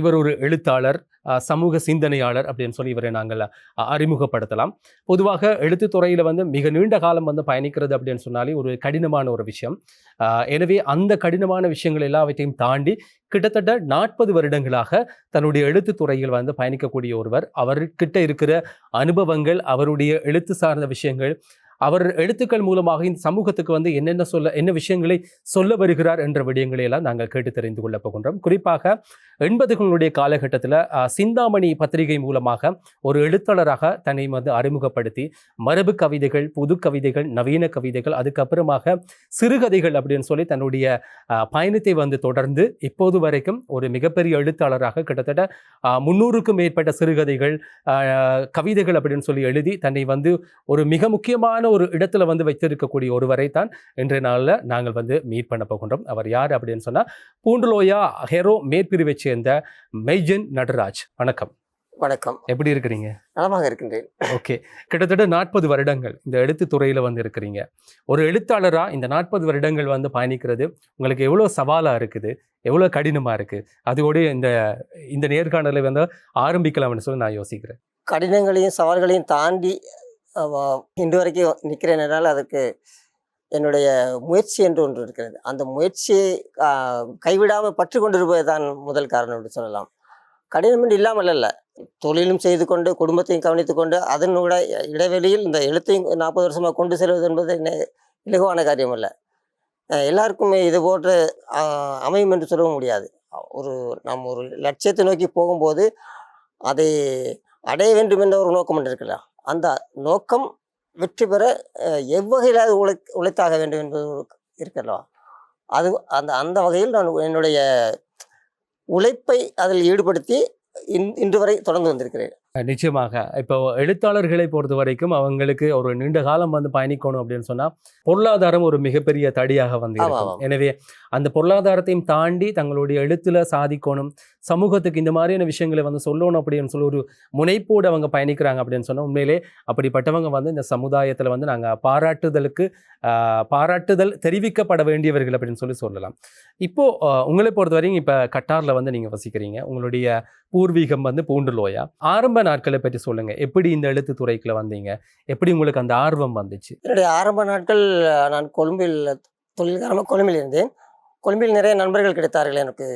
இவர் ஒரு எழுத்தாளர் சமூக சிந்தனையாளர் அப்படின்னு சொல்லி இவரை நாங்கள் அறிமுகப்படுத்தலாம். பொதுவாக எழுத்துத்துறையில் வந்து மிக நீண்ட காலம் வந்து பயணிக்கிறது அப்படின்னு சொன்னாலே ஒரு கடினமான ஒரு விஷயம். எனவே அந்த கடினமான விஷயங்கள் எல்லாவற்றையும் தாண்டி கிட்டத்தட்ட நாற்பது வருடங்களாக தன்னுடைய எழுத்துத்துறையில் வந்து பயணிக்கக்கூடிய ஒருவர் அவர்கிட்ட இருக்கிற அனுபவங்கள் அவருடைய எழுத்து சார்ந்த விஷயங்கள் அவர் எழுத்துக்கள் மூலமாக இந்த சமூகத்துக்கு வந்து என்னென்ன சொல்ல என்ன விஷயங்களை சொல்ல வருகிறார் என்ற விடயங்களை எல்லாம் நாங்கள் கேட்டு தெரிந்து கொள்ளப் போகின்றோம். குறிப்பாக எண்பதுகளுடைய காலகட்டத்தில் சிந்தாமணி பத்திரிகை மூலமாக ஒரு எழுத்தாளராக தன்னை வந்து அறிமுகப்படுத்தி மரபு கவிதைகள் புது கவிதைகள் நவீன கவிதைகள் அதுக்கப்புறமாக சிறுகதைகள் அப்படின்னு சொல்லி தன்னுடைய பயணத்தை வந்து தொடர்ந்து இப்போது வரைக்கும் ஒரு மிகப்பெரிய எழுத்தாளராக கிட்டத்தட்ட முன்னூறுக்கும் மேற்பட்ட சிறுகதைகள் கவிதைகள் அப்படின்னு சொல்லி எழுதி தன்னை வந்து ஒரு மிக முக்கியமான ஒரு இடத்துல வந்து வைத்திருக்கக்கூடிய ஒருவரை தான் இன்றைய நாளில் நாங்கள் வந்து மீட் பண்ண போகின்றோம். அவர் யார் அப்படின்னு சொன்னால் பூண்டுலோயா ஹெரோ மேற்பிரிவை சேர்ந்த மெய்ஜன் நடராஜ். வணக்கம். வணக்கம். எப்படி இருக்கிறீங்க? நலமாக இருக்கின்றேன். ஓகே. கிட்டத்தட்ட நாற்பது வருடங்கள் இந்த எழுத்து துறையில் வந்து இருக்கிறீங்க. ஒரு எழுத்தாளராக இந்த நாற்பது வருடங்கள் வந்து பயணிக்கிறது உங்களுக்கு எவ்வளோ சவாலாக இருக்குது? எவ்வளோ கடினமாக இருக்குது அதோடு இந்த இந்த நேர்காணலை வந்து ஆரம்பிக்கலாம்னு சொல்லி நான் யோசிக்கிறேன். கடினங்களையும் சவால்களையும் தாண்டி இன்று வரைக்கும் நிற்கிறேன் என்றால் என்னுடைய முயற்சி என்று ஒன்று இருக்கிறது. அந்த முயற்சியை கைவிடாமல் பற்று கொண்டிருப்பது தான் முதல் காரணம் என்று சொல்லலாம். கடினம் இல்லாமல் அல்ல. தொழிலும் செய்து கொண்டு குடும்பத்தையும் கவனித்து கொண்டு அதனோட இடைவெளியில் இந்த எழுத்தையும் நாற்பது வருஷமாக கொண்டு செல்வது என்பது என்ன இலகுவான காரியம் அல்ல. எல்லாருக்குமே இது போன்று அமையும் என்று சொல்லவும் முடியாது. ஒரு நாம் ஒரு லட்சியத்தை நோக்கி போகும்போது அதை அடைய வேண்டும் என்ற ஒரு நோக்கம் ஒன்று இருக்கலாம். அந்த நோக்கம் வெற்றி பெற எவ்வகையில் உழை உழைத்தாக வேண்டும் என்பது ஒரு இருக்கலாம் அது அந்த அந்த வகையில் நான் என்னுடைய உழைப்பை அதில் ஈடுபடுத்தி இன் இன்று வரை தொடர்ந்து வந்திருக்கிறேன். நிச்சயமாக. இப்போ எழுத்தாளர்களை பொறுத்த வரைக்கும் அவங்களுக்கு ஒரு நீண்ட காலம் வந்து பயணிக்கணும் அப்படின்னு சொன்னால் பொருளாதாரம் ஒரு மிகப்பெரிய தடியாக வந்து. எனவே அந்த பொருளாதாரத்தையும் தாண்டி தங்களுடைய எழுத்துல சாதிக்கணும் சமூகத்துக்கு இந்த மாதிரியான விஷயங்களை வந்து சொல்லணும் அப்படின்னு சொல்லி ஒரு முனைப்போடு அவங்க பயணிக்கிறாங்க அப்படின்னு சொன்னால் உண்மையிலே அப்படிப்பட்டவங்க வந்து இந்த சமுதாயத்தில் வந்து நாங்கள் பாராட்டுதலுக்கு பாராட்டுதல் தெரிவிக்கப்பட வேண்டியவர்கள் அப்படின்னு சொல்லி சொல்லலாம். இப்போது உங்களை பொறுத்த வரைக்கும் இப்போ கட்டாரில் வந்து நீங்கள் வசிக்கிறீங்க. உங்களுடைய பூர்வீகம் வந்து பூண்டுலோயா ஆரம்ப நாட்களை பற்றி சொல்லுங்கள் எப்படி இந்த எழுத்து துறைக்குள்ள வந்தீங்க? எப்படி உங்களுக்கு அந்த ஆர்வம் வந்துச்சு? என்னுடைய ஆரம்ப நாட்கள் நான் கொழும்பில் தொழில்காரமாக கொழும்பில் இருந்தேன். கொழும்பில் நிறைய நண்பர்கள் கிடைத்தார்கள் எனக்கு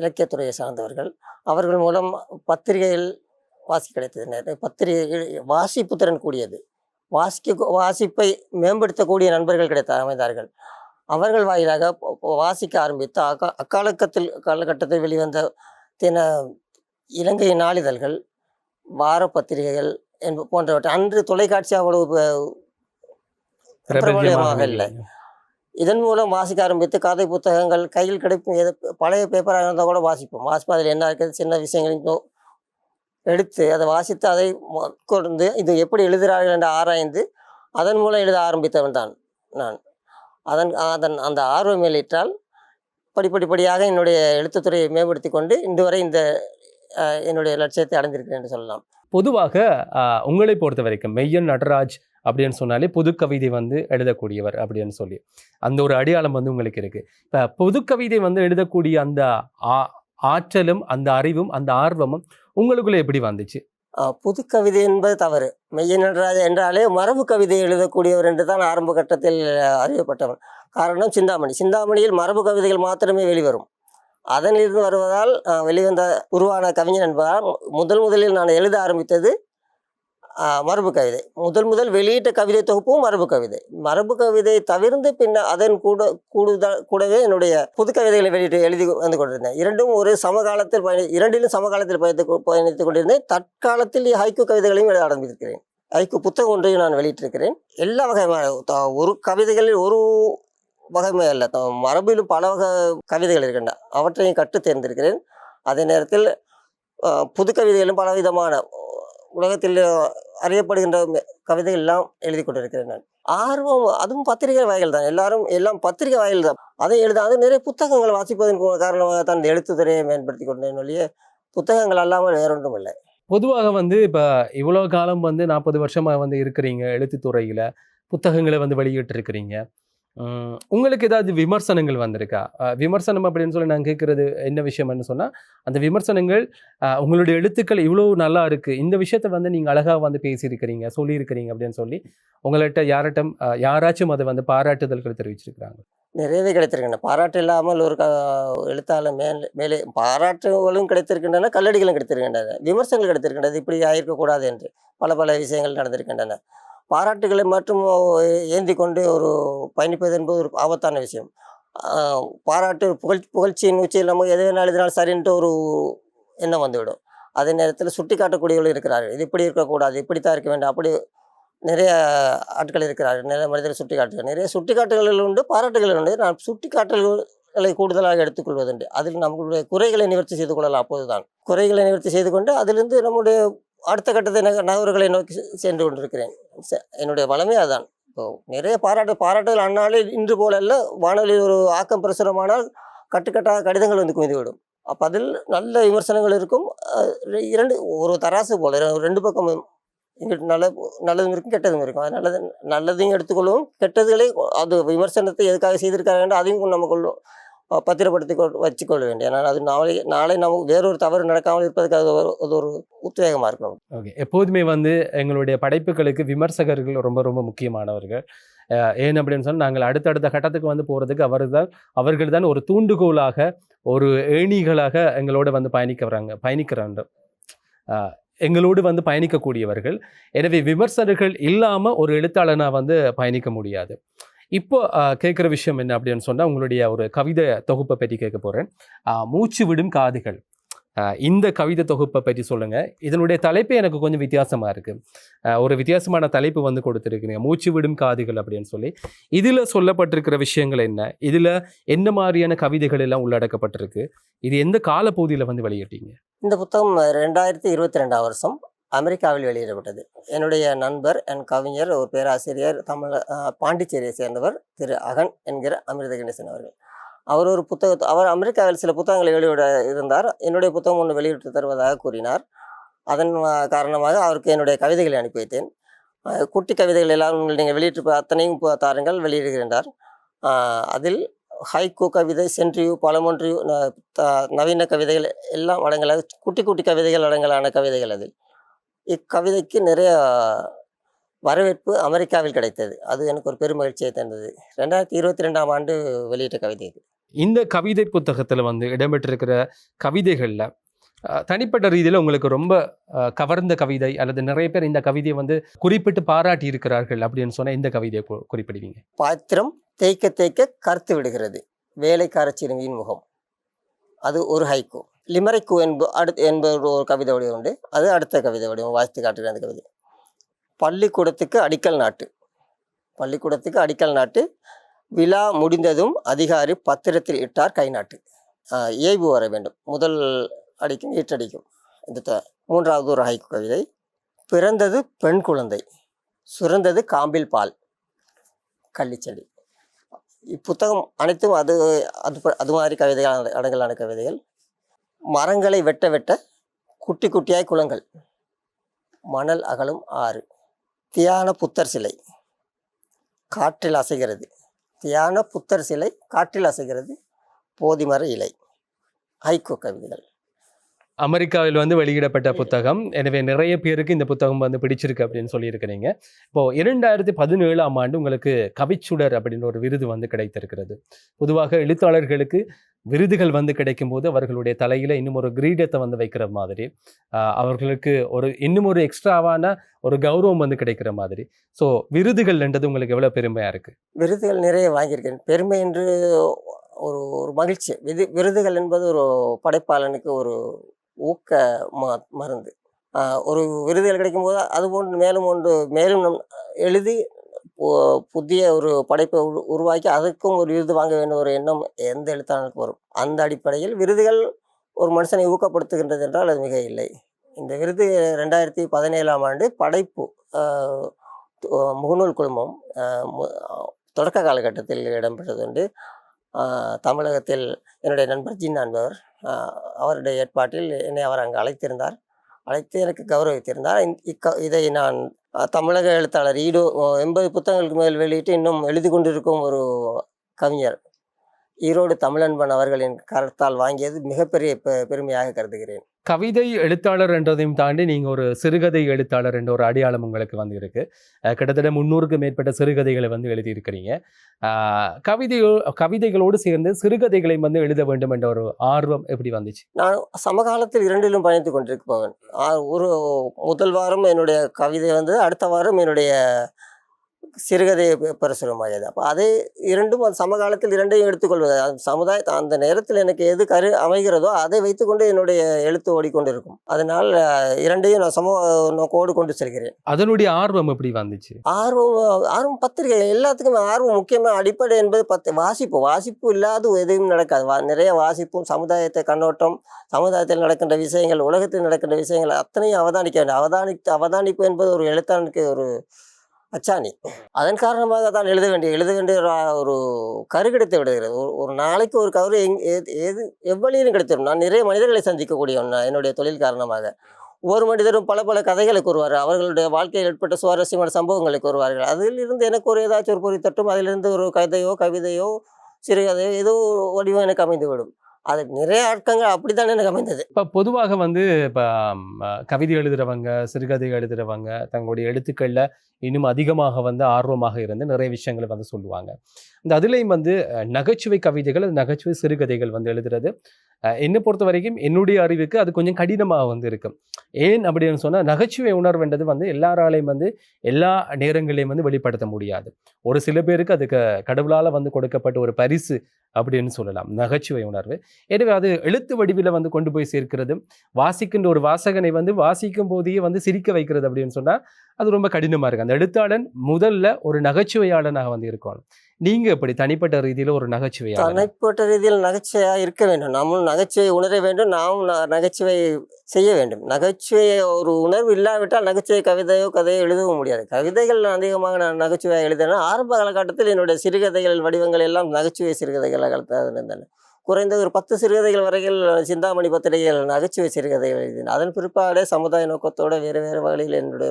இலக்கியத்துறையை சார்ந்தவர்கள். அவர்கள் மூலம் பத்திரிகையில் வாசி கிடைத்தது. நிறைய பத்திரிகை வாசிப்பு திறன் கூடியது. வாசிக்க வாசிப்பை மேம்படுத்தக்கூடிய நண்பர்கள் கிடைத்த அமைந்தார்கள். அவர்கள் வாயிலாக வாசிக்க ஆரம்பித்து அக்கா அக்காலக்கத்தில் காலகட்டத்தில் வெளிவந்த தின இலங்கை நாளிதழ்கள் வார பத்திரிகைகள் என்ப போன்றவற்றை அன்று தொலைக்காட்சி அவ்வளவு பிரபலமாக இல்லை இதன் மூலம் வாசிக்க ஆரம்பித்து கதை புத்தகங்கள் கையில் கிடைக்கும் எது பழைய பேப்பராக இருந்தால் கூட வாசிப்போம். வாசிப்போம். அதில் என்ன இருக்குது? சின்ன விஷயங்களையும் எடுத்து அதை வாசித்து அதை கொண்டு இது எப்படி எழுதுகிறார்கள் என்று ஆராய்ந்து அதன் மூலம் எழுத ஆரம்பித்தவன் தான் நான். அதன் அதன் அந்த ஆர்வம் மேலிட்டால் படிப்படிப்படியாக என்னுடைய எழுத்துத்துறையை மேம்படுத்தி கொண்டு இன்று வரை இந்த என்னுடைய லட்சியத்தை அடைந்திருக்கிறேன் என்று சொல்லலாம். பொதுவாக உங்களை பொறுத்த வரைக்கும் மெய்யன் நடராஜ் அப்படின்னு சொன்னாலே புது கவிதை வந்து எழுதக்கூடியவர் அப்படின்னு சொல்லி. அந்த ஒரு அடையாளம் வந்து உங்களுக்கு இருக்குது இப்போ புது கவிதை வந்து எழுதக்கூடிய அந்த ஆ- ஆற்றலும் அந்த அறிவும் அந்த ஆர்வமும் உங்களுக்குள்ளே எப்படி வந்துச்சு? புதுக்கவிதை புது கவிதை என்பது தவறு. மெய்ய நடராஜா என்றாலே மரபு கவிதை எழுதக்கூடியவர் என்று தான் ஆரம்ப கட்டத்தில் அறியப்பட்டவர் அறியப்பட்டவன். காரணம் சிந்தாமணி. சிந்தாமணியில் மரபு கவிதைகள் மாத்திரமே வெளிவரும். அதனிலிருந்து வருவதால் வெளிவந்த உருவான கவிஞன் என்பதால் முதல் முதலில் நான் எழுத ஆரம்பித்தது மரபு கவிதை. முதல் முதல் வெளியிட்ட கவிதை தொகுப்பும் மரபு கவிதை. மரபு கவிதை தவிர்த்து பின்ன அதன் கூட கூடுதல் கூடவே என்னுடைய புது கவிதைகளை வெளியிட்டு எழுதி வந்து கொண்டிருந்தேன். இரண்டும் ஒரு சமகாலத்தில் பயணி இரண்டிலும் சமகாலத்தில் பயணித்து பயணித்துக் கொண்டிருந்தேன். தற்காலத்தில் ஹைக்கு கவிதைகளையும் எழுத ஆரம்பித்திருக்கிறேன். ஹைக்கு புத்தகம் ஒன்றையும் நான் வெளியிட்டிருக்கிறேன். எல்லா வகையான ஒரு கவிதைகளில் ஒரு வகைமே அல்ல. மரபிலும் பல வகை கவிதைகள் இருக்கின்றன. அவற்றையும் கற்று தேர்ந்திருக்கிறேன் அதே நேரத்தில் புது கவிதைகளும் பலவிதமான உலகத்தில் அறியப்படுகின்ற கவிதைகள் எல்லாம் எழுதி கொண்டிருக்கிறேன் நான். ஆர்வம் அதுவும் பத்திரிகை வாயில் தான். எல்லாரும் எல்லாம் பத்திரிகை வாயில் தான். அதை எழுதாது நிறைய புத்தகங்கள் வாசிப்பதன் காரணமாக தான் இந்த எழுத்துத்துறையை மேம்படுத்தி கொண்டேன் ஒழிய புத்தகங்கள் அல்லாமல் வேறொன்றும் இல்லை. பொதுவாக வந்து இப்போ இவ்வளோ காலம் வந்து நாற்பது வருஷமாக வந்து இருக்கிறீங்க எழுத்துத்துறையில் புத்தகங்களை வந்து வெளியிட்டிருக்கிறீங்க. உங்களுக்கு ஏதாவது விமர்சனங்கள் வந்திருக்கா? விமர்சனம் அப்படின்னு சொல்லி நான் கேட்குறது என்ன விஷயம்னு சொன்னால் அந்த விமர்சனங்கள் உங்களுடைய எழுத்துக்கள் இவ்வளோ நல்லா இருக்குது இந்த விஷயத்த வந்து நீங்கள் அழகாக வந்து பேசியிருக்கிறீங்க சொல்லியிருக்கிறீங்க அப்படின்னு சொல்லி உங்கள்கிட்ட யார்ட்டம் யாராச்சும் அதை வந்து பாராட்டுதல்கள் தெரிவிச்சிருக்கிறாங்க. நிறையவே கிடைத்திருக்கின்றன பாராட்டு இல்லாமல் ஒரு க எழுத்தாளர் மேல் மேலே பாராட்டுகளும் கிடைத்திருக்கின்றன கல்லடிகளும் கிடைத்திருக்கின்றன. விமர்சனங்கள் கிடைத்திருக்கின்றது இப்படி ஆயிருக்கக்கூடாது என்று பல பல விஷயங்கள் நடந்திருக்கின்றன. பாராட்டுகளை மட்டும் ஏந்தி கொண்டு ஒரு பயணிப்பது என்பது ஒரு ஆபத்தான விஷயம். பாராட்டு புகழ் புகழ்ச்சியின் உச்சியில் நமக்கு எது வேணாலும் எதுனாலும் சரின்ட்டு ஒரு எண்ணம் வந்துவிடும். அதே நேரத்தில் சுட்டி காட்டக்கூடியவர்கள் இருக்கிறார்கள். இது இப்படி இருக்கக்கூடாது இப்படித்தான் இருக்க வேண்டும் அப்படி நிறைய ஆட்கள் இருக்கிறார்கள் நிறைய மனிதர்கள் சுட்டி காட்டுகள் நிறைய சுட்டி காட்டுகள் உண்டு பாராட்டுகள் உண்டு. நான் சுட்டி காட்டல்களை கூடுதலாக எடுத்துக்கொள்வதுண்டு. அதில் நம்மளுடைய குறைகளை நிவர்த்தி செய்து கொள்ளலாம் அப்போதுதான். குறைகளை நிவர்த்தி செய்து கொண்டு அதிலிருந்து நம்முடைய அடுத்த கட்டத்தை நக நகர்வுகளை நோக்கி சென்று கொண்டிருக்கிறேன். என்னுடைய வளமே அதான். இப்போ நிறைய பாராட்டு பாராட்டுகள் அந்நாளில் இன்று போல அல்ல வானொலியில் ஒரு ஆக்கம் பிரசுரமானால் கட்டுக்கட்டாக கடிதங்கள் வந்து குவிந்துவிடும். அப்போ அதில் நல்ல விமர்சனங்கள் இருக்கும். இரண்டு ஒரு தராசு போல ரெண்டு பக்கம் எங்கிட்ட நல்ல நல்லதும் இருக்கும் கெட்டதும் இருக்கும். அது நல்லது நல்லதையும் எடுத்துக்கொள்வோம். கெட்டதுகளை அது விமர்சனத்தை எதுக்காக செய்திருக்காங்க அதையும் நம்ம கொள்வோம். பத்திரப்படுத்தி கொள் வச்சுக்கொள்ள வேண்டும். ஏன்னா அது நாளை நாளை நமக்கு வேறொரு தவறு நடக்காமல் இருப்பதுக்கு அது ஒரு அது ஒரு உத்வேகமாக இருக்கணும் ஓகே. எப்போதுமே வந்து எங்களுடைய படைப்புகளுக்கு விமர்சகர்கள் ரொம்ப ரொம்ப முக்கியமானவர்கள். ஏன் அப்படின்னு சொன்னால் நாங்கள் அடுத்தடுத்த கட்டத்துக்கு வந்து போகிறதுக்கு அவர்கள் அவர்கள் தான் ஒரு தூண்டுகோலாக ஒரு ஏணிகளாக எங்களோட வந்து பயணிக்க வராங்க பயணிக்கிறாங்க எங்களோடு வந்து பயணிக்கக்கூடியவர்கள். எனவே விமர்சகர்கள் இல்லாமல் ஒரு எழுத்தாளனாக வந்து பயணிக்க முடியாது. இப்போ கேட்குற விஷயம் என்ன அப்படின்னு சொன்னால் உங்களுடைய ஒரு கவிதை தொகுப்பை பற்றி கேட்க போகிறேன் மூச்சு விடும் காதுகள். இந்த கவிதை தொகுப்பை பற்றி சொல்லுங்கள் இதனுடைய தலைப்பு எனக்கு கொஞ்சம் வித்தியாசமாக இருக்குது ஒரு வித்தியாசமான தலைப்பு வந்து கொடுத்துருக்கீங்க மூச்சு விடும் காதுகள் அப்படின்னு சொல்லி. இதில் சொல்லப்பட்டிருக்கிற விஷயங்கள் என்ன? இதில் என்ன மாதிரியான கவிதைகள் எல்லாம் உள்ளடக்கப்பட்டிருக்கு? இது எந்த காலப்பகுதியில் வந்து வெளியிட்டீங்க? இந்த புத்தகம் ரெண்டாயிரத்தி இருபத்தி ரெண்டாம் வருஷம். அமெரிக்காவில் வெளியிடப்பட்டது. என்னுடைய நண்பர் என் கவிஞர் ஒரு பேராசிரியர் தமிழ் பாண்டிச்சேரியை சேர்ந்தவர் திரு அகன் என்கிற அமிர்த கணேசன் அவர்கள். அவர் ஒரு புத்தகத்தை அவர் அமெரிக்காவில் சில புத்தகங்களை வெளியிட இருந்தார். என்னுடைய புத்தகம் ஒன்று வெளியிட்டு தருவதாக கூறினார். அதன் காரணமாக அவருக்கு என்னுடைய கவிதைகளை அனுப்பி வைத்தேன். குட்டி கவிதைகள் எல்லாம் நீங்கள் வெளியிட்டு அத்தனையும் தாருங்கள் வெளியிடுகின்றார். அதில் ஹைகோ கவிதை சென்ட்ரியூ பழமொன்றியூ ந- த- நவீன கவிதைகள் எல்லாம் அடங்கலாக குட்டி குட்டி கவிதைகள் அடங்கலான கவிதைகள் அதில். இக்கவிதைக்கு நிறைய வரவேற்பு அமெரிக்காவில் கிடைத்தது. அது எனக்கு ஒரு பெரும் மகிழ்ச்சியை தந்தது. ரெண்டாயிரத்தி இருபத்தி ரெண்டாம் ஆண்டு வெளியிட்ட கவிதை இது. இந்த கவிதை புத்தகத்துல வந்து இடம்பெற்றிருக்கிற கவிதைகள்ல தனிப்பட்ட ரீதியில உங்களுக்கு ரொம்ப கவர்ந்த கவிதை அல்லது நிறைய பேர் இந்த கவிதையை வந்து குறிப்பிட்டு பாராட்டி இருக்கிறார்கள் அப்படின்னு சொன்னா இந்த கவிதையை குறிப்பிடுவீங்க? பாத்திரம் தேய்க்க தேய்க்க கருத்து விடுகிறது. வேலைக்கார சிறுமியின் முகம். அது ஒரு ஹைக்கூ லிமரைக்கு என்ப அடுத்து என்பது ஒரு கவிதை வடிவம் உண்டு. அது அடுத்த கவிதை வடிவம் வாசித்து காட்டுகிற அந்த கவிதை. பள்ளிக்கூடத்துக்கு அடிக்கல் நாட்டு. பள்ளிக்கூடத்துக்கு அடிக்கல் நாட்டு. விழா முடிந்ததும் அதிகாரி பத்திரத்தில் இட்டார் கை நாட்டு. ஏய்வு வர வேண்டும். முதல் அடிக்கும் ஈட்டடிக்கும். இந்த மூன்றாவது ஒரு ஹைக்கு கவிதை. பிறந்தது பெண் குழந்தை சுரந்தது காம்பில் பால் கள்ளிச்செடி. இப்புத்தகம் அனைத்தும் அது அது அது மாதிரி கவிதைகள் அடங்கலான கவிதைகள். மரங்களை வெட்ட வெட்ட குட்டி குட்டியாய் குளங்கள். மணல் அகலும் ஆறு. தியான புத்தர் சிலை. காற்றில் அசைகிறது. தியான புத்தர் சிலை காற்றில் அசைகிறது. போதிமர இலை. ஹைகோ கவிதைகள். அமெரிக்காவில் வந்து வெளியிடப்பட்ட புத்தகம். எனவே நிறைய பேருக்கு இந்த புத்தகம் வந்து பிடிச்சிருக்கு அப்படின்னு சொல்லியிருக்கிறீங்க. இப்போ இரண்டாயிரத்தி பதினேழாம் ஆண்டு உங்களுக்கு கவிச்சுடர் அப்படின்னு ஒரு விருது வந்து கிடைத்திருக்கிறது. பொதுவாக எழுத்தாளர்களுக்கு விருதுகள் வந்து கிடைக்கும் போது அவர்களுடைய தலையில் இன்னும் ஒரு கிரீடத்தை வந்து வைக்கிற மாதிரி அவர்களுக்கு ஒரு இன்னும் ஒரு எக்ஸ்ட்ராவான ஒரு கௌரவம் வந்து கிடைக்கிற மாதிரி. ஸோ விருதுகள்ன்றது உங்களுக்கு எவ்வளோ பெருமையாக இருக்குது விருதுகள் நிறைய வாங்கியிருக்கேன். பெருமை என்று ஒரு ஒரு மகிழ்ச்சி. விது விருதுகள் என்பது ஒரு படைப்பாளனுக்கு ஒரு ஊக்க மருந்து. ஒரு விருதுகள் கிடைக்கும்போது அது போன்று மேலும் ஒன்று மேலும் நம் எழுதி புதிய ஒரு படைப்பை உரு உருவாக்கி அதுக்கும் ஒரு விருது வாங்க வேண்டும் ஒரு எண்ணம் எந்த எழுத்தாளருக்கு வரும்? அந்த அடிப்படையில் விருதுகள் ஒரு மனுஷனை ஊக்கப்படுத்துகின்றது என்றால் அது மிக இல்லை. இந்த விருது ரெண்டாயிரத்தி பதினேழாம் ஆண்டு படைப்பு முகநூல் குழுமம் தொடக்க காலகட்டத்தில் இடம்பெற்றது உண்டு தமிழகத்தில் என்னுடைய நண்பர் ஜின் என்பவர் அவருடைய ஏற்பாட்டில் என்னை அவர் அங்கு அழைத்திருந்தார். அழைத்து எனக்கு கௌரவித்திருந்தார். இக்க இதை நான் தமிழக எழுத்தாளர் ஈடோ எண்பது புத்தகங்களுக்கு மேல் வெளியிட்டு இன்னும் எழுதி கொண்டிருக்கும் ஒரு கவிஞர் ஈரோடு தமிழன்பன் அவர்களின் கருத்தால் வாங்கியது மிகப்பெரிய பெருமையாக கருதுகிறேன். கவிதை எழுத்தாளர் என்றதையும் தாண்டி நீங்கள் ஒரு சிறுகதை எழுத்தாளர் என்ற ஒரு அடையாளம் உங்களுக்கு வந்து இருக்கு. கிட்டத்தட்ட முந்நூறுக்கும் மேற்பட்ட சிறுகதைகளை வந்து எழுதியிருக்கிறீங்க. கவிதையோ கவிதைகளோடு சேர்ந்து சிறுகதைகளை வந்து எழுத வேண்டும் என்ற ஒரு ஆர்வம் எப்படி வந்துச்சு? நான் சமகாலத்தில் இரண்டிலும் பயணித்து கொண்டிருப்பவன் ஒரு முதல் வாரம் என்னுடைய கவிதை வந்து அடுத்த வாரம் என்னுடைய சிறுகதை பிரசுரமாகியது அப்போ அதே இரண்டும் அந்த சமகாலத்தில் இரண்டையும் எடுத்துக்கொள்வது. சமுதாய அந்த நேரத்தில் எனக்கு எது கரு அமைகிறதோ அதை வைத்துக்கொண்டு என்னுடைய எழுத்து ஓடிக்கொண்டிருக்கும். அதனால் அஹ், இரண்டையும் நான் சமூக நோக்கோடு கொண்டு செல்கிறேன். அதனுடைய ஆர்வம் எப்படி வந்துச்சு? ஆர்வம் ஆர்வம் பத்திரிகை எல்லாத்துக்குமே ஆர்வம் முக்கியமாக அடிப்படை என்பது பத்து வாசிப்பு. வாசிப்பு இல்லாத எதுவும் நடக்காது. வா நிறைய வாசிப்பும் சமுதாயத்தை கண்ணோட்டம் சமுதாயத்தில் நடக்கின்ற விஷயங்கள் உலகத்தில் நடக்கின்ற விஷயங்கள் அத்தனையும் அவதானிக்க வேண்டும். அவதானித்து அவதானிப்பு என்பது ஒரு எழுத்தாளனுக்கு ஒரு அச்சாணி. அதன் காரணமாக தான் எழுத வேண்டிய எழுத வேண்டிய ஒரு கரு கிடைத்து விடுகிறது. ஒரு ஒரு நாளைக்கு ஒரு கரு எங் ஏது எவ்வளியிலும் கிடைத்திடும். நான் நிறைய மனிதர்களை சந்திக்கக்கூடிய ஒன்று என்னுடைய தொழில் காரணமாக. ஒவ்வொரு மனிதரும் பல பல கதைகளை கூறுவார். அவர்களுடைய வாழ்க்கையில் ஏற்பட்ட சுவாரஸ்யமான சம்பவங்களை கூறுவார்கள். அதிலிருந்து எனக்கு ஒரு ஏதாச்சும் ஒரு பொறி தட்டும். அதிலிருந்து ஒரு கதையோ கவிதையோ சிறுகதையோ ஏதோ ஒரு வடிவம் எனக்கு அமைந்துவிடும். அது நிறைய ஆட்கங்கள் தானே எனக்கு அமைந்தது. இப்போ பொதுவாக வந்து இப்போ கவிதை எழுதுகிறவங்க சிறுகதை எழுதுகிறவங்க தங்களுடைய எழுத்துக்களில் இன்னும் அதிகமாக வந்து ஆர்வமாக இருந்து நிறைய விஷயங்களை வந்து சொல்லுவாங்க. இந்த அதுலேயும் வந்து நகைச்சுவை கவிதைகள் அது நகைச்சுவை சிறுகதைகள் வந்து எழுதுறது. என்னை பொறுத்த வரைக்கும் என்னுடைய அறிவுக்கு அது கொஞ்சம் கடினமாக வந்து இருக்கும் ஏன் அப்படின்னு சொன்னால் நகைச்சுவை உணர்வுன்றது வந்து எல்லாராலையும் வந்து எல்லா நேரங்களையும் வந்து வெளிப்படுத்த முடியாது. ஒரு சில பேருக்கு அதுக்கு கடவுளால் வந்து கொடுக்கப்பட்ட ஒரு பரிசு அப்படின்னு சொல்லலாம். நகைச்சுவை உணர்வு. எனவே அது எழுத்து வடிவில் வந்து கொண்டு போய் சேர்க்கிறது. வாசிக்கின்ற ஒரு வாசகனை வந்து வாசிக்கும் போதே வந்து சிரிக்க வைக்கிறது அப்படின்னு சொன்னால் அது ரொம்ப கடினமாக இருக்குது அந்த எழுத்தாளன் முதல்ல ஒரு நகைச்சுவையாளனாக வந்து இருக்கணும் நீங்கள் எப்படி தனிப்பட்ட ரீதியில் ஒரு நகைச்சுவையாக தனிப்பட்ட ரீதியில் நகைச்சுவையாக இருக்க வேண்டும். நாமும் நகைச்சுவை உணர வேண்டும். நாமும் நகைச்சுவை செய்ய வேண்டும். நகைச்சுவையை ஒரு உணர்வு இல்லாவிட்டால் நகைச்சுவை கவிதையோ கதையோ எழுதவும் முடியாது. கவிதைகள் அதிகமாக நான் நகைச்சுவையாக எழுதினேன் ஆரம்ப காலகட்டத்தில் என்னுடைய சிறுகதைகள் வடிவங்கள் எல்லாம் நகைச்சுவை சிறுகதைகள் சிறுகதைகளாக இருந்தன குறைந்த ஒரு பத்து சிறுகதைகள் வரையில் சிந்தாமணி பத்திரிகைகள் நகைச்சுவை சிறுகதைகள் எழுதினேன் அதன் பிற்பாடே சமுதாய நோக்கத்தோடு வேறு வேறு வகையில் என்னுடைய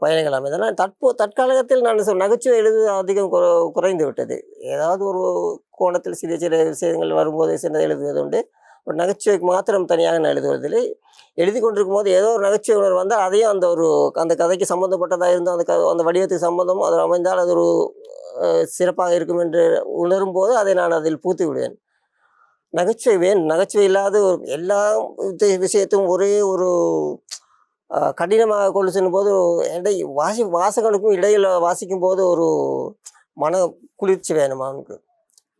பயணங்கள் அமைந்தன. தற்போ தற்காலத்தில் நான் சொல் நகைச்சுவை எழுது அதிகம் குறைந்து விட்டது. ஏதாவது ஒரு கோணத்தில் சிறிய சிறிய விஷயங்கள் வரும்போது சின்னதை எழுதுவது உண்டு. ஒரு நகைச்சுவைக்கு மாத்திரம் தனியாக நான் எழுதுவதில்லை. எழுதி கொண்டிருக்கும் போது ஏதோ ஒரு நகைச்சுவை உணர்வு வந்தால் அதையும் அந்த ஒரு அந்த கதைக்கு சம்மந்தப்பட்டதாக இருந்தால் அந்த க அந்த வடிவத்துக்கு சம்மந்தம் அது அமைந்தால் அது ஒரு சிறப்பாக இருக்கும் என்று உணரும் போது அதை நான் அதில் பூத்து விடுவேன். நகைச்சுவை வேணும் நகைச்சுவை இல்லாத ஒரு எல்லா விஷயத்தும் விஷயத்தையும் ஒரே ஒரு கடினமாக கொண்டு செல்லும் போது இடை வாசி வாசகனுக்கும் இடையில் வாசிக்கும் போது ஒரு மன குளிர்ச்சி வேணும் அவனுக்கு.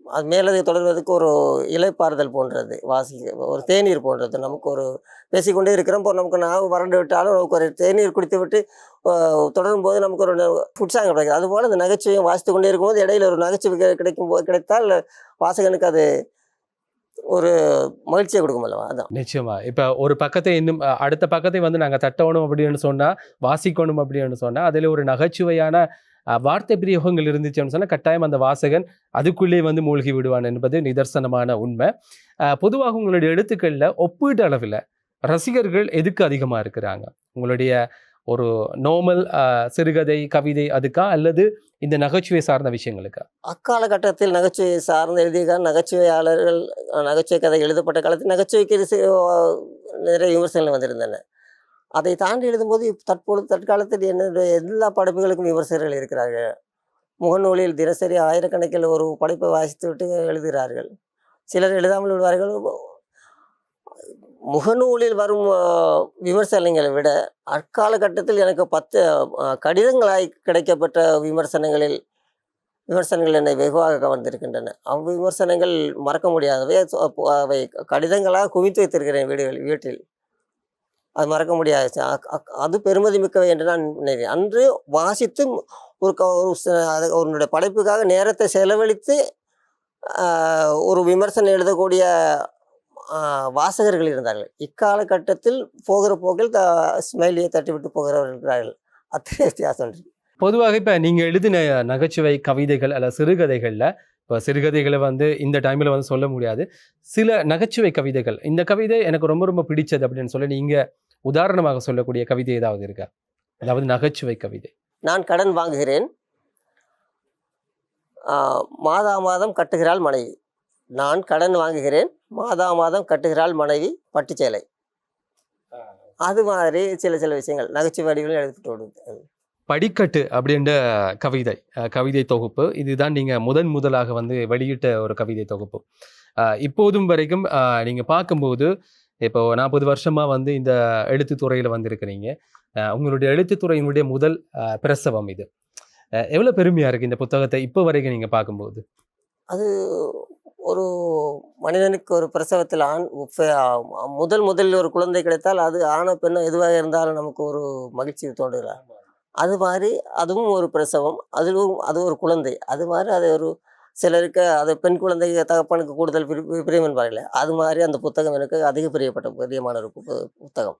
அது மேலதை தொடர்வதற்கு ஒரு இலைப்பாறுதல் போன்றது வாசி ஒரு தேநீர் போன்றது. நமக்கு ஒரு பேசிக்கொண்டே இருக்கிறோம். நமக்கு நாவு வறண்டு விட்டாலும் நமக்கு ஒரு தேநீர் குடித்து விட்டு தொடரும் போது நமக்கு ஒரு உற்சாகம் கிடைக்கும் அதுபோல் அந்த நகைச்சுவையும் வாசித்து கொண்டே இருக்கும்போது இடையில ஒரு நகைச்சுவை கிடைக்கும் போது கிடைத்தால் வாசகனுக்கு அது ஒரு மகிழ்ச்சியை கொடுக்கும் அல்லவா? அதான். நிச்சயமா. இப்போ ஒரு பக்கத்தை இன்னும் அடுத்த பக்கத்தை வந்து நாங்கள் தட்டணும் அப்படின்னு சொன்னால் வாசிக்கணும் அப்படின்னு சொன்னால் அதில் ஒரு நகைச்சுவையான வார்த்தை பிரயோகங்கள் இருந்துச்சுன்னு சொன்னால் கட்டாயம் அந்த வாசகன் அதுக்குள்ளே வந்து மூழ்கி விடுவான் என்பது நிதர்சனமான உண்மை. பொதுவாக உங்களுடைய எழுத்துக்களில் ஒப்பீட்டு அளவில் ரசிகர்கள் எதுக்கு அதிகமாக இருக்கிறாங்க? உங்களுடைய ஒரு நார்மல் சிறுகதை கவிதை அதுக்கா? அல்லது இந்த நகைச்சுவை சார்ந்த விஷயங்களுக்கா? அக்காலகட்டத்தில் நகைச்சுவை சார்ந்து எழுதிய நகைச்சுவையாளர்கள் நகைச்சுவை கதை எழுதப்பட்ட காலத்தில் நகைச்சுவைக்கு நிறைய விமர்சனங்கள் வந்திருந்தன. அதை தாண்டி எழுதும்போது தற்பொழுது தற்காலத்தில் என்னுடைய எல்லா படைப்புகளுக்கும் விமர்சகர்கள் இருக்கிறார்கள். முகநூலில் தினசரி ஆயிரக்கணக்கில் ஒரு படைப்பை வாசித்து விட்டு எழுதுகிறார்கள். சிலர் எழுதாமல் விடுவார்கள். முகநூலில் வரும் விமர்சனங்களை விட அக்காலகட்டத்தில் எனக்கு பத்து கடிதங்களாய் கிடைக்கப்பட்ட விமர்சனங்களில் விமர்சனங்கள் என்னை வெகுவாக கவர்ந்திருக்கின்றன. அவ்விமர்சனங்கள் மறக்க முடியாதவை. அவை கடிதங்களாக குவித்து வைத்திருக்கிறேன் வீடுகளில் வீட்டில். அது மறக்க முடியாது. அது பெருமதி மிக்கவை என்று நான் நினைக்கிறேன். அன்று வாசித்து ஒரு க- ஒரு ச- படைப்புக்காக நேரத்தை செலவழித்து ஒரு விமர்சனம் எழுதக்கூடிய வாசகர்கள் இருந்தார்கள். இக்காலகட்டத்தில் போகிற போக்கில் த ஸ்மைலியை தட்டிவிட்டு போகிறவர்கள் இருக்கிறார்கள். அத்தனை வித்தியாசம். பொதுவாக இப்போ நீங்கள் எழுதின நகைச்சுவை கவிதைகள் அல்ல சிறுகதைகளில் இப்போ சிறுகதைகளை வந்து இந்த டைமில் வந்து சொல்ல முடியாது. சில நகைச்சுவை கவிதைகள். இந்த கவிதை எனக்கு ரொம்ப ரொம்ப பிடிச்சது அப்படின்னு சொல்லி நீங்கள் உதாரணமாக சொல்லக்கூடிய கவிதை ஏதாவது இருக்கா? அதாவது நகைச்சுவை கவிதை. நான் கடன் வாங்குகிறேன். மாதா மாதம் கட்டுகிறாள் மனைவி. நான் கடன் வாங்குகிறேன். மாதா மாதம் கட்டுகிறாள் மனைவி பட்டுச்சேலை. அது மாதிரி சில சில விஷயங்கள். நகைச்சுவை வடிவில் எடுத்துட்டு ஓடுது படிக்கட்டு அப்படின்ற கவிதை கவிதை தொகுப்பு. இதுதான் நீங்கள் முதன் முதலாக வந்து வெளியிட்ட ஒரு கவிதை தொகுப்பு. இப்போதும் வரைக்கும் நீங்கள் பார்க்கும்போது இப்போ நாற்பது வருஷமாக வந்து இந்த எழுத்துத்துறையில் வந்திருக்கிறீங்க. அஹ், உங்களுடைய எழுத்துத்துறையினுடைய முதல் பிரசவம் இது. எவ்வளோ பெருமையாக இருக்குது இந்த புத்தகத்தை இப்போ வரைக்கும் நீங்கள் பார்க்கும்போது? அது ஒரு மனிதனுக்கு ஒரு பிரசவத்தில் ஆண் முதல் முதலில் ஒரு குழந்தை கிடைத்தால் அது ஆணோ பெண்ணோ எதுவாக இருந்தாலும் நமக்கு ஒரு மகிழ்ச்சி தோன்றுகிறார். அது மாதிரி அதுவும் ஒரு பிரசவம். அதுவும் அது ஒரு குழந்தை. அது மாதிரி அது ஒரு சிலருக்கு அது பெண் குழந்தை தகப்பனுக்கு கூடுதல் பிரி- பிரியம் பாருங்களே அது மாதிரி அந்த புத்தகம் எனக்கு அதிக பிரியப்பட்ட பிரியமான ஒரு பு- புத்தகம்.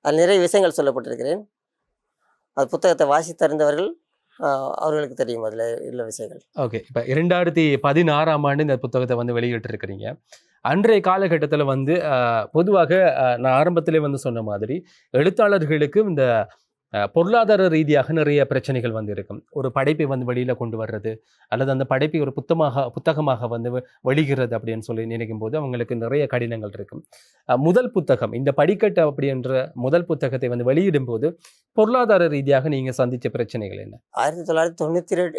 அது நிறைய விஷயங்கள் சொல்லப்பட்டிருக்கிறேன். அது புத்தகத்தை வாசித்தறிந்தவர்கள் அவர்களுக்கு தெரியும் அதில் உள்ள விஷயங்கள். ஓகே. இப்போ இரண்டாயிரத்தி பதினாறாம் ஆண்டு இந்த புத்தகத்தை வந்து வெளியிட்டிருக்கிறீங்க. அன்றைய காலகட்டத்தில் வந்து பொதுவாக நான் ஆரம்பத்திலே வந்து சொன்ன மாதிரி எழுத்தாளர்களுக்கு இந்த பொருளாதார ரீதியாக நிறைய பிரச்சனைகள் வந்து இருக்கும் ஒரு படைப்பை வந்து வெளியில் கொண்டு வர்றது அல்லது அந்த படைப்பை ஒரு புத்தமாக புத்தகமாக வந்து வெ- வெளியிடுறது அப்படின்னு சொல்லி நினைக்கும் போது அவங்களுக்கு நிறைய கடினங்கள் இருக்கும். முதல் புத்தகம் இந்த படிக்கட்டு அப்படின்ற முதல் புத்தகத்தை வந்து வெளியிடும் போது பொருளாதார ரீதியாக நீங்கள் சந்திச்ச பிரச்சனைகள் என்ன? ஆயிரத்தி தொள்ளாயிரத்தி தொண்ணூற்றி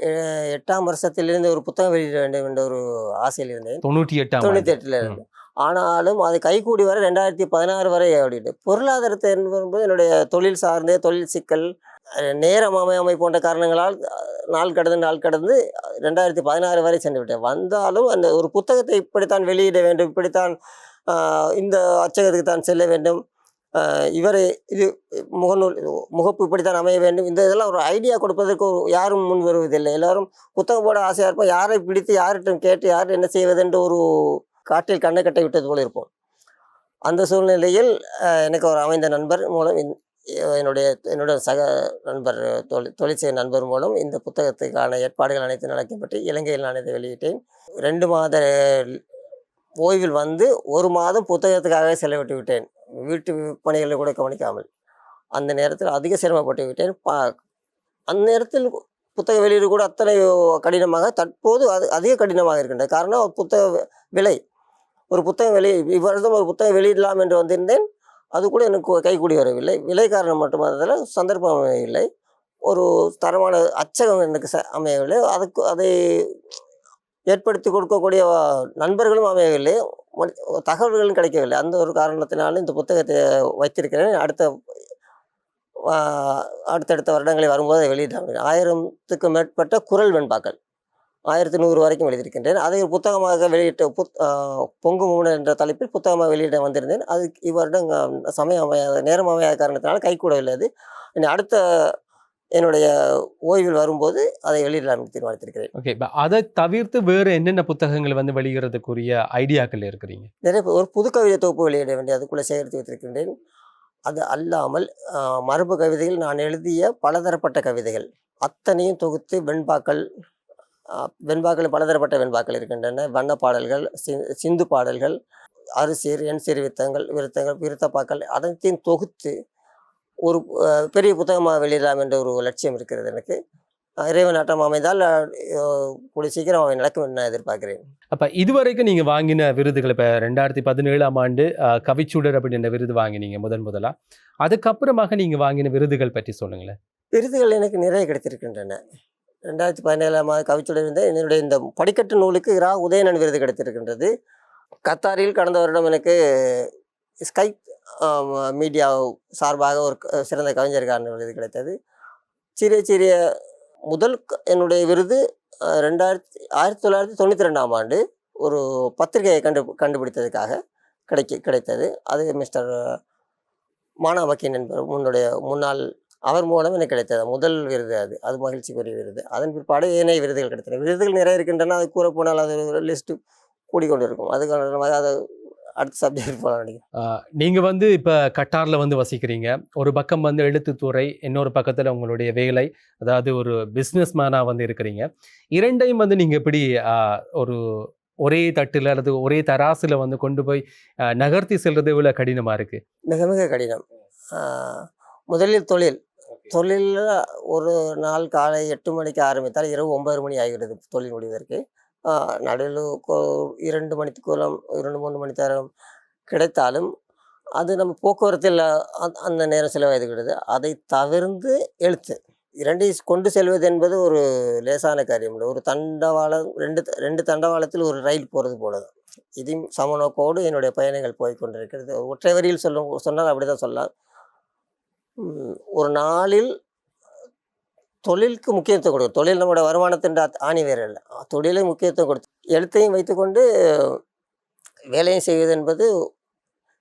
எட்டாம் வருஷத்திலிருந்து ஒரு புத்தகம் வெளியிட வேண்டும் என்ற ஒரு ஆசையில் இருந்தேன். தொண்ணூற்றி எட்டாம் தொண்ணூற்றி. எட்டில் இருந்து. ஆனாலும் அது கைகூடி வர ரெண்டாயிரத்தி பதினாறு வரை ஓடிட்டு. பொருளாதாரத்தை என்பது என்னுடைய தொழில் சார்ந்தே தொழில் சிக்கல் நேரம் அமையாமை போன்ற காரணங்களால் நாள் கடந்து நாள் கடந்து ரெண்டாயிரத்தி பதினாறு வரை சென்று விட்டேன். வந்தாலும் அந்த ஒரு புத்தகத்தை இப்படித்தான் வெளியிட வேண்டும் இப்படித்தான் இந்த அச்சகத்துக்கு தான் செல்ல வேண்டும். இவர் இவரை இது முகநூல் முகப்பு இப்படித்தான் அமைய வேண்டும். இந்த இதெல்லாம் ஒரு ஐடியா கொடுப்பதற்கு ஒரு யாரும் முன் வருவதில்லை. எல்லோரும் புத்தகம் போட ஆசையாக இருப்போம். யாரை பிடித்து யார்கிட்ட கேட்டு யார் என்ன செய்வதென்று ஒரு காட்டில் கண்ணை கட்டை விட்டது போல இருப்போம். அந்த சூழ்நிலையில் எனக்கு ஒரு அமைந்த நண்பர் மூலம் என்னுடைய என்னுடைய சக நண்பர் தொழில் தொழில் செய்யும் நண்பர் மூலம் இந்த புத்தகத்துக்கான ஏற்பாடுகள் அனைத்தும் நடக்கப்பட்டு இலங்கையில் நான் இதை வெளியிட்டேன். ரெண்டு மாத ஓய்வில் வந்து ஒரு மாதம் புத்தகத்துக்காகவே செலவிட்டு விட்டேன். வீட்டு பணிகளை கூட கவனிக்காமல். அந்த நேரத்தில் அதிக சிரமப்பட்டு விட்டேன். பா அந்த நேரத்தில் புத்தக வெளியீடு கூட அத்தனை கடினமாக தற்போது அது அதிக கடினமாக இருக்கின்றது காரணம் புத்தக விலை. ஒரு புத்தகம் வெளி இவ்வருடம் ஒரு புத்தகம் வெளியிடலாம் என்று வந்திருந்தேன். அது கூட எனக்கு கைகூடி வரவில்லை. விலை காரணம் மட்டுமதில் சந்தர்ப்பம் அமையவில்லை. ஒரு தரமான அச்சகம் எனக்கு ச அமையவில்லை. அதுக்கு அதை ஏற்படுத்தி கொடுக்கக்கூடிய நண்பர்களும் அமையவில்லை. தகவல்களும் கிடைக்கவில்லை. அந்த ஒரு காரணத்தினாலும் இந்த புத்தகத்தை வைத்திருக்கிறேன். அடுத்த அடுத்தடுத்த வருடங்களை வரும்போது அதை வெளியிட்டாங்க ஆயிரத்துக்கு மேற்பட்ட குரல் வெண்பாக்கள். ஆயிரத்தி நூறு வரைக்கும் எழுதியிருக்கின்றேன். அதை ஒரு புத்தகமாக வெளியிட்ட புத் பொங்கு மூணு என்ற தலைப்பில் புத்தகமாக வெளியிட வந்திருந்தேன். அது இவ்வருடம் சமயம் அமையாத நேரம் அமையாத காரணத்தினால கைகூடவில்லை அது அடுத்த என்னுடைய ஓய்வில் வரும்போது அதை வெளியிடலாம் தீர்மானித்திருக்கிறேன். ஓகே. இப்போ அதை தவிர்த்து வேறு என்னென்ன புத்தகங்கள் வந்து வெளியிடுறதுக்குரிய ஐடியாக்கள் இருக்கிறீங்க? நிறைய ஒரு புது கவிதை தொகுப்பு வெளியிட வேண்டிய அதுக்குள்ளே சேகரித்து வைத்திருக்கின்றேன். அது அல்லாமல் மரபு கவிதைகள் நான் எழுதிய பலதரப்பட்ட கவிதைகள். அத்தனையும் தொகுத்து வெண்பாக்கள் வெண்பாக்கள் பலதரப்பட்ட வெண்பாக்கள் இருக்கின்றன. வண்ண பாடல்கள் சிந்து பாடல்கள் அரிசீர் எண் சீர் வித்தங்கள் விருத்தங்கள் விருத்தப்பாக்கள் அனைத்தையும் தொகுத்து ஒரு பெரிய புத்தகமாக வெளியிடலாம் என்ற ஒரு லட்சியம் இருக்கிறது எனக்கு. இறைவன் நாட்டம் அமைந்தால் கூடிய சீக்கிரம் அவை நடக்கும் என்று நான் எதிர்பார்க்கிறேன். அப்போ இதுவரைக்கும் நீங்கள் வாங்கின விருதுகள் இப்போ ரெண்டாயிரத்தி பதினேழாம் ஆண்டு கவிச்சுடர் அப்படின்ற விருது வாங்கினீங்க முதன் முதலாக அதுக்கப்புறமாக நீங்கள் வாங்கின விருதுகள் பற்றி சொல்லுங்களேன். விருதுகள் எனக்கு நிறைய கிடைத்திருக்கின்றன. ரெண்டாயிரத்தி பதினேழாம் ஆண்டு கவிச்சுடர் இருந்த என்னுடைய இந்த படிக்கட்டு நூலுக்கு இரா உதயணன் விருது கிடைத்திருக்கின்றது. கத்தாரில் கடந்த வருடம் எனக்கு ஸ்கைப் மீடியா சார்பாக ஒரு சிறந்த கவிஞருக்கான விருது கிடைத்தது. சிறிய சிறிய முதல் என்னுடைய விருது ரெண்டாயிரத்தி ஆயிரத்தி தொள்ளாயிரத்தி தொண்ணூற்றி ரெண்டாம் ஆண்டு ஒரு பத்திரிகையை கண்டு கண்டுபிடித்ததுக்காக கிடைக்க கிடைத்தது. அது மிஸ்டர் மானாமக்கின் என்பவர் முன்னுடைய முன்னாள் அவர் மூலம் எனக்கு கிடைத்தது. முதல் விருது அது. அது மகிழ்ச்சிக்குரிய விருது. அதன் பிற்பாடு ஏனைய விருதுகள் கிடைத்தன. விருதுகள் நிறைய இருக்கின்றன. அது கூற போனால் அது ஒரு லிஸ்ட்டு கூடிக்கொண்டு இருக்கும் அது காரணமாக அதை அடுத்த சப்ஜெக்ட் போகலாம் நினைக்கிறேன். நீங்கள் வந்து இப்போ கட்டாரில் வந்து வசிக்கிறீங்க. ஒரு பக்கம் வந்து எழுத்துத்துறை இன்னொரு பக்கத்தில் உங்களுடைய வேலை அதாவது ஒரு பிஸ்னஸ் மேனாக வந்து இருக்கிறீங்க. இரண்டையும் வந்து நீங்கள் எப்படி ஒரு ஒரே தட்டில் அல்லது ஒரே தராசில் வந்து கொண்டு போய் நகர்த்தி செல்றது இவ்வளோ கடினமாக இருக்குது மிக மிக கடினம். முதலில் தொழில். தொழிலில் ஒரு நாள் காலை எட்டு மணிக்கு ஆரம்பித்தால் இரவு ஒன்பது மணி ஆகிவிடுது தொழில் முடிவதற்கு. நடுவில் இரண்டு மணிக்குள்ளம் இரண்டு மூணு மணி நேரம் கிடைத்தாலும் அது நம்ம போக்குவரத்தில் அந்த நேரம் செலவாகிடுகிறது அதை தவிர்த்து எழுத்து. இரண்டையும் கொண்டு செல்வது என்பது ஒரு லேசான காரியம். இல்லை ஒரு தண்டவாளம் ரெண்டு த- ரெண்டு தண்டவாளத்தில் ஒரு ரயில் போகிறது போல தான் இதையும் சமநோக்கோடு என்னுடைய பயணங்கள் போய் கொண்டிருக்கிறது. ஒற்றை வரியில் சொல்லும் சொன்னால் அப்படி தான் சொல்லலாம். ஒரு நாளில் தொழிலுக்கு முக்கியத்துவம் கொடுக்கும் தொழில் நம்மளோட வருமானத்தின் ஆணி வேறு இல்லை. தொழிலை முக்கியத்துவம் கொடுத்து எழுத்தையும் வைத்துக்கொண்டு வேலையும் செய்வது என்பது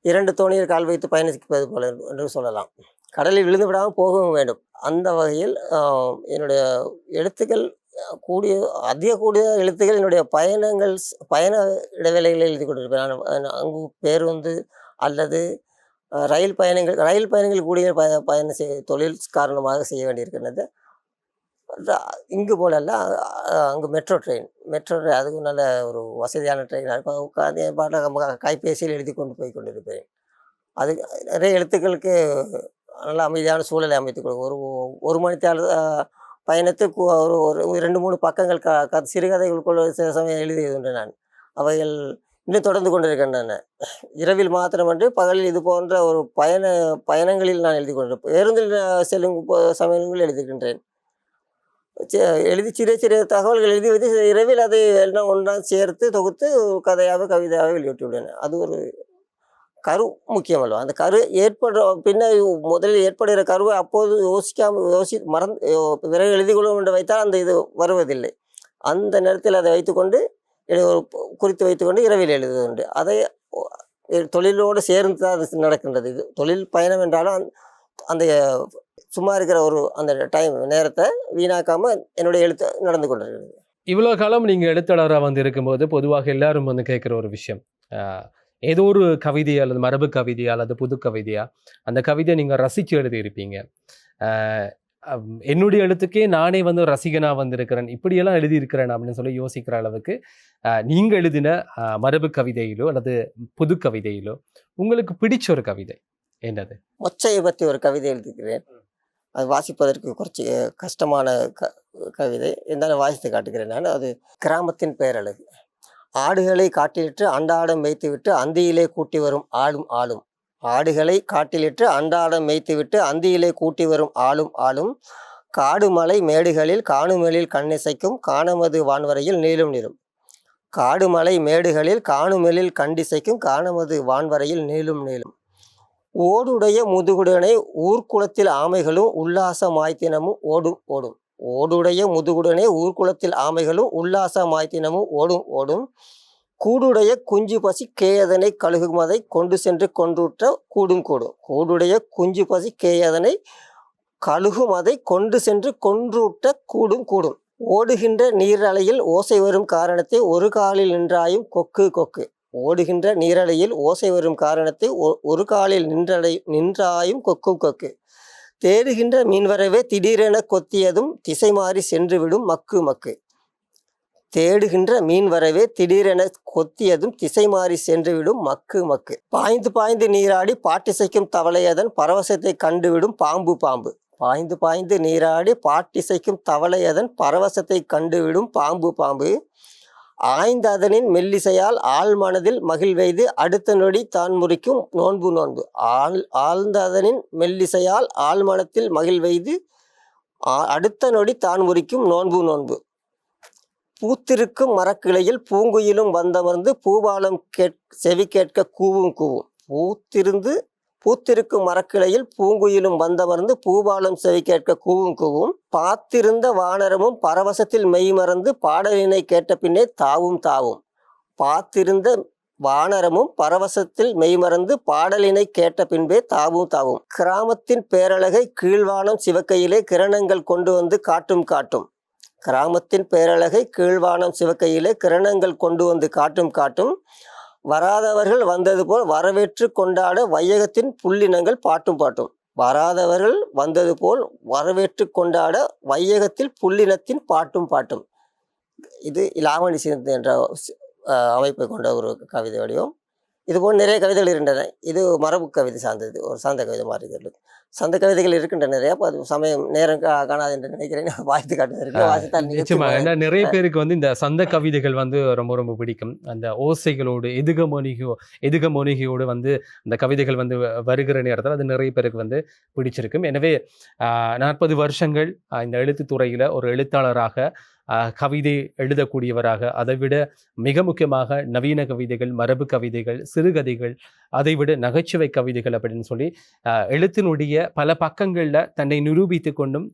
இரண்டு தோணியில் கால் வைத்து பயணிப்பது போல என்று சொல்லலாம். கடலில் விழுந்து விடாமல் போகவும் வேண்டும். அந்த வகையில் என்னுடைய எழுத்துக்கள் கூடிய அதிக கூடிய எழுத்துக்கள் என்னுடைய பயணங்கள் ஸ்- பயண இடைவேளைகளில் எழுதி கொண்டிருப்பேன். நான் அங்கு பேருந்து அல்லது ரயில் பயணங்கள் ரயில் பயணங்கள் கூடிய ப பயணம் செய்ய தொழில் காரணமாக செய்ய வேண்டியிருக்கிறது இங்கு போலல்ல அங்கே மெட்ரோ ட்ரெயின். மெட்ரோ ட்ரெயின் அதுக்கு நல்ல ஒரு வசதியான ட்ரெயினாக இருக்கும். உட்காந்து பாட்டில் நம்ம கைபேசியில் எழுதி கொண்டு போய் கொண்டிருப்பேன். அது நிறைய எழுத்துக்களுக்கு நல்ல அமைதியான சூழலை அமைத்து கொடுக்கும் ஒரு ஒரு மணித்தாள் பயணத்துக்கு ஒரு ஒரு ரெண்டு மூணு பக்கங்கள் க க சிறுகதைகளுக்குள்ள சில சமயம் எழுதியது உண்டு நான். அவைகள் இன்னும் தொடர்ந்து கொண்டிருக்கின்றன இரவில் மாத்திரமன்று பகலில் இது போன்ற ஒரு பயண பயணங்களில் நான் எழுதி கொண்டிருப்பேன் பேருந்தில் நான் செல்லும் சமயங்களில் எழுதுகின்றேன் எழுதி சிறிய சிறிய தகவல்கள் எழுதி வைத்து இரவில் அதை எல்லாம் ஒன்றாக சேர்த்து தொகுத்து கதையாக கவிதையாக வெளியிட்டு விடுவேன் அது ஒரு கரு முக்கியம் அல்லவா? அந்த கரு ஏற்படுற பின்ன முதலில் ஏற்படுகிற கருவை அப்போது யோசிக்காமல் யோசி மறந்து பிறகு எழுதி கொள்வோம் என்று வைத்தால் அந்த இது வருவதில்லை. அந்த நேரத்தில் அதை வைத்துக்கொண்டு எழு- குறித்து வைத்துக்கொண்டு இரவில் எழுதுவது உண்டு அதை தொழிலோடு சேர்ந்து தான் அது நடக்கின்றது. இது தொழில் பயணம் என்றாலும் அந்த- சும்மா இருக்கிற ஒரு அந்த டைம் நேரத்தை வீணாக்காமல் என்னுடைய எழுத்து நடந்து கொண்டிருக்கிறது. இவ்வளோ காலம் நீங்கள் எழுத்தாளராக வந்து இருக்கும்போது பொதுவாக எல்லாரும் வந்து கேட்குற ஒரு விஷயம். ஏதோ ஒரு கவிதை அல்லது மரபு கவிதையா அல்லது புது கவிதையா அந்த கவிதையை நீங்கள் ரசித்து எழுதியிருப்பீங்க. என்னுடைய எழுத்துக்கே நானே வந்து ரசிகனாக வந்திருக்கிறேன். இப்படியெல்லாம் எழுதியிருக்கிறேன் அப்படின்னு சொல்லி யோசிக்கிற அளவுக்கு ஆஹ், நீங்க எழுதின மரபு கவிதையிலோ அல்லது புது கவிதையிலோ உங்களுக்கு பிடிச்ச ஒரு கவிதை என்னது? மொச்சையை பற்றி ஒரு கவிதை எழுதிக்கிறேன் அது வாசிப்பதற்கு குறைச்சி கஷ்டமான க கவிதை. இருந்தாலும் வாசித்து காட்டுகிறேன் நான். அது கிராமத்தின் பேரழகு. ஆடுகளை காட்டிலிட்டு அண்டாடம் மேய்த்துவிட்டு அந்தியிலே கூட்டி வரும் ஆளும் ஆளும். ஆடுகளை காட்டிலிட்டு அண்டாடம் மேய்த்துவிட்டு அந்தியிலே கூட்டி வரும் ஆளும் ஆளும் காடு மலை மேடுகளில் காணுமேலில் கண்ணிசைக்கும் காணமது வான்வரையில் நீளும் நீளும். காடு மலை மேடுகளில் காணுமெலில் கண்டிசைக்கும் காணமது வான்வரையில் நீளும் நீளும். ஓடுடைய முதுகுடனை ஊர்க்குளத்தில் ஆமைகளும் உல்லாசமாய்த்தினமும் ஓடும் ஓடும். ஓடுடைய முதுகுடனே ஊர்க்குளத்தில் ஆமைகளும் உல்லாசமாய்த்தினமும் ஓடும் ஓடும். கூடுடைய குஞ்சு பசி கேயதனை கழுகுமதை கொண்டு சென்று கொண்டுற்ற கூடும் கூடும் கூடுடைய குஞ்சு பசி கேயதனை கழுகுமதை கொண்டு சென்று கொன்றுட்ட கூடும் கூடும் ஓடுகின்ற நீரலையில் ஓசை வரும் காரணத்தை ஒரு காலில் நின்றாயும் கொக்கு கொக்கு. ஓடுகின்ற நீரலையில் ஓசை வரும் காரணத்தை ஒ- ஒரு காலில் நின்றடை நின்றாயும் கொக்கு கொக்கு. தேடுகின்ற மீன்வரவே திடீரென கொத்தியதும் திசை மாறி சென்றுவிடும் மக்கு மக்கு. தேடுகின்ற மீன் வரவே திடீரென கொத்தியதும் திசை மாறி சென்றுவிடும் மக்கு மக்கு. பாய்ந்து பாய்ந்து நீராடி பாட்டிசைக்கும் தவளையதன் பரவசத்தை கண்டுவிடும் பாம்பு பாம்பு. பாய்ந்து பாய்ந்து நீராடி பாட்டிசைக்கும் தவளையதன் பரவசத்தை கண்டுவிடும் பாம்பு பாம்பு. ஆய்ந்த அதனின் மெல்லிசையால் ஆழ் மனதில் மகிழ்வெய்து அடுத்த நொடி தான் முறிக்கும் நோன்பு நோன்பு. ஆள் ஆழ்ந்த அதனின் மெல்லிசையால் ஆழ்மனத்தில் மகிழ்வெய்து அடுத்த நொடி தான் முறிக்கும் நோன்பு நோன்பு. பூத்திருக்கும் மரக்கிளையில் பூங்குயிலும் வந்தமர்ந்து பூபாலம் கேட் செவி கேட்க கூவும் கூவும். பூத்திருந்து பூத்திருக்கும் மரக்கிளையில் பூங்குயிலும் வந்தமர்ந்து பூபாலம் செவி கேட்க கூவும் கூவும். பார்த்திருந்த வானரமும் பரவசத்தில் மெய் மறந்து பாடலினை கேட்ட பின்னே தாவும் தாவும். பார்த்திருந்த வானரமும் பரவசத்தில் மெய்மறந்து பாடலினை கேட்ட பின்பே தாவும் தாவும். கிராமத்தின் பேரழகை கீழ்வானம் சிவக்கையிலே கிரணங்கள் கொண்டு வந்து காட்டும் காட்டும். கிராமத்தின் பேரழகை கீழ்வானம் சிவக்கையிலே கிரணங்கள் கொண்டு வந்து காட்டும் காட்டும் வராதவர்கள் வந்தது போல் வரவேற்று கொண்டாட வையகத்தின் புள்ளினங்கள் பாட்டும் பாட்டும். வராதவர்கள் வந்தது போல் வரவேற்று கொண்டாட வையகத்தில் புள்ளினத்தின் பாட்டும் பாட்டும். இது லாவணி சிந்து என்ற அமைப்பை கொண்ட ஒரு கவிதை வடிவம். இது போல் நிறைய கவிதைகள் இருக்கின்றன இது மரபு கவிதை சார்ந்தது ஒரு சார்ந்த கவிதை மாதிரி இருக்கிறது சந்த கவிதைகள் இருக்கின்றன நிறைய அப்ப அது சமயம் நேரம் காணாது என்று நினைக்கிறேன். வாய்த்து காட்டுவதற்கு வாசித்தால் நிச்சயமாக. நிறைய பேருக்கு வந்து இந்த சந்த கவிதைகள் வந்து ரொம்ப ரொம்ப பிடிக்கும். அந்த ஓசைகளோடு எதுகமொனிகோ எதுகமொனிகையோடு வந்து அந்த கவிதைகள் வந்து வருகிற நேரத்தில் அது நிறைய பேருக்கு வந்து பிடிச்சிருக்கும். எனவே நாற்பது வருஷங்கள் இந்த எழுத்துத்துறையில் ஒரு எழுத்தாளராக கவிதை எழுதக்கூடியவராக அதைவிட மிக முக்கியமாக நவீன கவிதைகள் மரபு கவிதைகள் சிறுகதைகள் அதைவிட நகைச்சுவை கவிதைகள் அப்படின்னு சொல்லி எழுத்தினுடைய பல பக்கங்களில் தன்னை நிரூபித்து கொண்டும்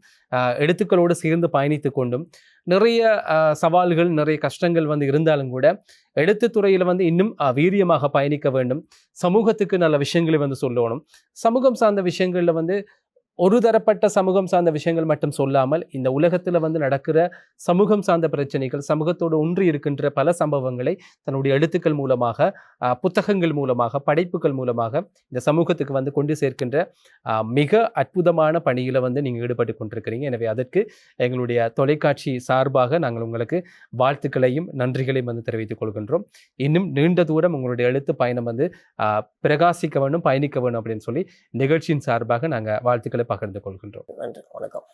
எழுத்துக்களோடு சேர்ந்து பயணித்து கொண்டும் நிறைய சவால்கள் நிறைய கஷ்டங்கள் வந்து இருந்தாலும் கூட எழுத்துத்துறையில் வந்து இன்னும் வீரியமாக பயணிக்க வேண்டும். சமூகத்துக்கு நல்ல விஷயங்களை வந்து சொல்லணும். சமூகம் சார்ந்த விஷயங்களில் வந்து ஒரு தரப்பட்ட சமூகம் சார்ந்த விஷயங்கள் மட்டும் சொல்லாமல் இந்த உலகத்தில் வந்து நடக்கிற சமூகம் சார்ந்த பிரச்சனைகள் சமூகத்தோடு ஒன்றி இருக்கின்ற பல சம்பவங்களை தன்னுடைய எழுத்துக்கள் மூலமாக புத்தகங்கள் மூலமாக படைப்புகள் மூலமாக இந்த சமூகத்துக்கு வந்து கொண்டு சேர்க்கின்ற மிக அற்புதமான பணியில் வந்து நீங்கள் ஈடுபட்டு கொண்டிருக்கிறீங்க. எனவே அதற்கு எங்களுடைய தொலைக்காட்சி சார்பாக நாங்கள் உங்களுக்கு வாழ்த்துக்களையும் நன்றிகளையும் வந்து தெரிவித்துக் கொள்கின்றோம். இன்னும் நீண்ட தூரம் உங்களுடைய எழுத்து பயணம் வந்து பிரகாசிக்க வேணும் பயணிக்க வேணும் அப்படின்னு சொல்லி நிகழ்ச்சியின் சார்பாக நாங்கள் வாழ்த்துக்களை பகிர்ந்து கொள்கின்றோம். நன்றி. வணக்கம்.